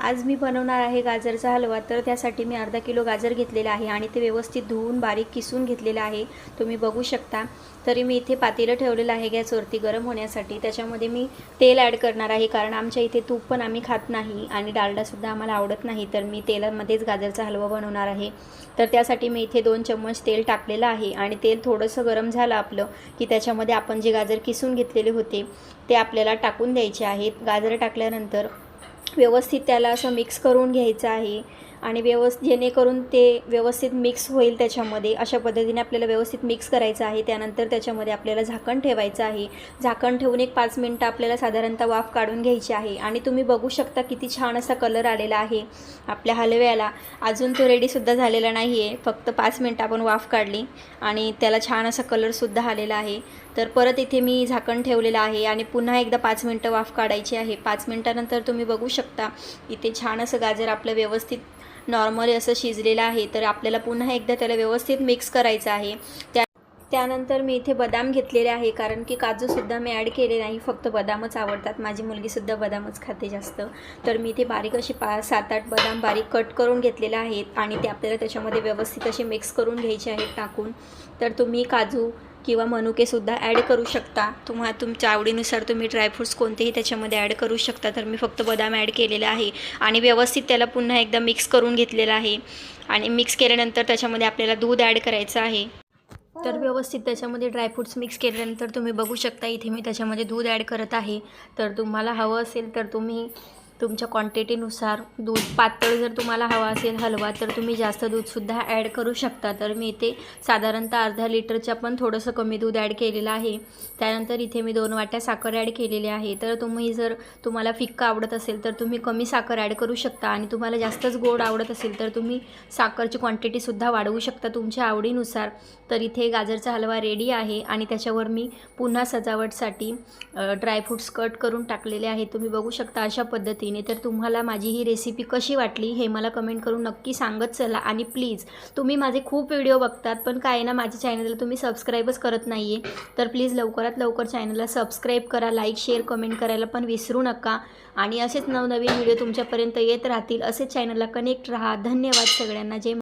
आज मी बनवणार आहे गाजरचा हलवा तर त्यासाठी मी अर्धा किलो गाजर घेतलेला आहे आणि ते व्यवस्थित धुवून बारीक किसून घेतलेलं आहे. तुम्ही बघू शकता. तरी मी इथे पातेलं ठेवलेलं आहे गॅसवरती गरम होण्यासाठी. त्याच्यामध्ये मी तेल ॲड करणार आहे कारण आमच्या इथे तूप पण आम्ही खात नाही आणि डालडासुद्धा आम्हाला आवडत नाही. तर मी तेलामध्येच गाजरचा हलवा बनवणार आहे. तर त्यासाठी मी इथे दोन चम्मच तेल टाकलेलं आहे आणि तेल थोडंसं गरम झालं आपलं की त्याच्यामध्ये आपण जे गाजर किसून घेतलेले होते ते आपल्याला टाकून द्यायचे आहेत. गाजर टाकल्यानंतर व्यवस्थित त्याला असं मिक्स करून घ्यायचं आहे. आणि व्यवस्थित जेणेकरून ते व्यवस्थित मिक्स होईल त्याच्यामध्ये. अशा पद्धतीने आपल्याला व्यवस्थित मिक्स करायचं आहे. त्यानंतर त्याच्यामध्ये आपल्याला झाकण ठेवायचं आहे. झाकण ठेवून एक पाच मिनटं आपल्याला साधारणतः वाफ काढून घ्यायची आहे. आणि तुम्ही बघू शकता किती छान असा कलर आलेला आहे आपल्या हलव्याला. अजून तो रेडीसुद्धा झालेला नाही आहे फक्त पाच मिनटं आपण वाफ काढली आणि त्याला छान असा कलरसुद्धा आलेला आहे. तर परत इथे मी झाकण ठेवलेलं आहे आणि पुन्हा एकदा पाच मिनटं वाफ काढायची आहे. पाच मिनटानंतर तुम्ही बघू शकता इथे छान असं गाजर आपलं व्यवस्थित नॉर्मली असं शिजलेलं आहे. तर आपल्याला पुन्हा एकदा त्याला व्यवस्थित मिक्स करायचं आहे. त्या त्यानंतर मी इथे बदाम घेतलेले आहे कारण की काजूसुद्धा मी ॲड केले नाही. फक्त बदामच आवडतात. माझी मुलगीसुद्धा बदामच खाते जास्त. तर मी इथे बारीक असे पा सात आठ बदाम बारीक कट करून घेतलेले आहेत आणि ते आपल्याला त्याच्यामध्ये व्यवस्थित असे मिक्स करून घ्यायचे आहेत टाकून. तर तुम्ही काजू किंवा मनुकेसुद्धा ॲड करू शकता. तुम्हा तुमच्या आवडीनुसार तुम्ही ड्रायफ्रूट्स कोणतेही त्याच्यामध्ये ॲड करू शकता. तर मी फक्त बदाम ॲड केलेला आहे. आणि व्यवस्थित त्याला पुन्हा एकदा मिक्स करून घेतलेलं आहे. आणि मिक्स केल्यानंतर त्याच्यामध्ये आपल्याला दूध ॲड करायचं आहे. तर व्यवस्थित त्याच्यामध्ये ड्रायफ्रूट्स मिक्स केल्यानंतर तुम्ही बघू शकता इथे मी त्याच्यामध्ये दूध ॲड करत आहे. तर तुम्हाला हवं असेल तर तुम्ही तुमच्या क्वांटिटीनुसार दूध पातळ जर तुम्हाला हवा असेल हलवा तर तुम्ही जास्त दूधसुद्धा ॲड करू शकता. तर मी इथे साधारणतः अर्धा लिटरच्या पण थोडंसं कमी दूध ॲड केलेलं आहे. त्यानंतर इथे मी दोन वाट्या साखर ॲड केलेली आहे. तर तुम्ही जर तुम्हाला फिक्का आवडत असेल तर तुम्ही कमी साखर ॲड करू शकता. आणि तुम्हाला जास्तच गोड आवडत असेल तर तुम्ही साखरची क्वांटिटीसुद्धा वाढवू शकता तुमच्या आवडीनुसार. तर इथे गाजरचा हलवा रेडी आहे आणि त्याच्यावर मी पुन्हा सजावटसाठी ड्रायफ्रूट्स कट करून टाकलेले आहे तुम्ही बघू शकता अशा पद्धतीने तर तुम्हाला माझी ही रेसिपी कशी वाटली हे मला कमेंट करून नक्की सांगत चला आणि प्लीज तुम्ही माझे खूप व्हिडिओ बघतात पण काय ना माझ्या चॅनलला तुम्ही सबस्क्राईबच करत नाही आहे तर प्लीज लवकरात लवकर चॅनलला सबस्क्राईब करा लाईक शेअर कमेंट करायला पण विसरू नका. आणि असेच नवनवीन व्हिडिओ तुमच्यापर्यंत येत राहतील असेच चॅनलला कनेक्ट राहा. धन्यवाद सगळ्यांना. जे